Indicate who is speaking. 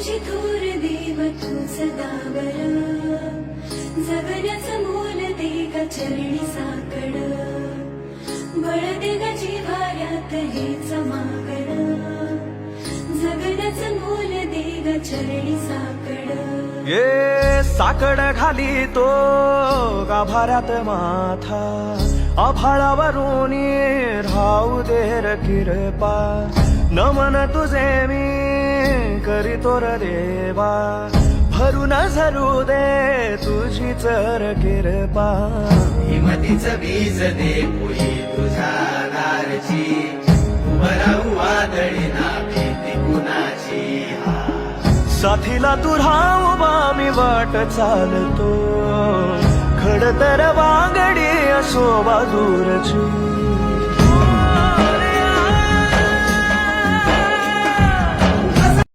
Speaker 1: तुझी थोर देव तू सदा बर. जगण्याचं मोल दे का चरणी साकड. बळ दे का जिव्हाऱ्यात हे समागड जगण्याचं मोल दे का चरणी साकड.
Speaker 2: ये साकड घाली तो गाभाऱ्यात माथा. आभाळावरून राहू देर किरपा. नमन तुझे मी करीतो र देवा. भरून झरू दे तुझी चर किरपा.
Speaker 3: हिमतीचं बीज दे पुई तुझ्या दारची उभं राहू वादळी ना भीती कुणाची
Speaker 2: साथीला तू उभा मी वाट चालतो. खडतर वांगडी असो बाजूरची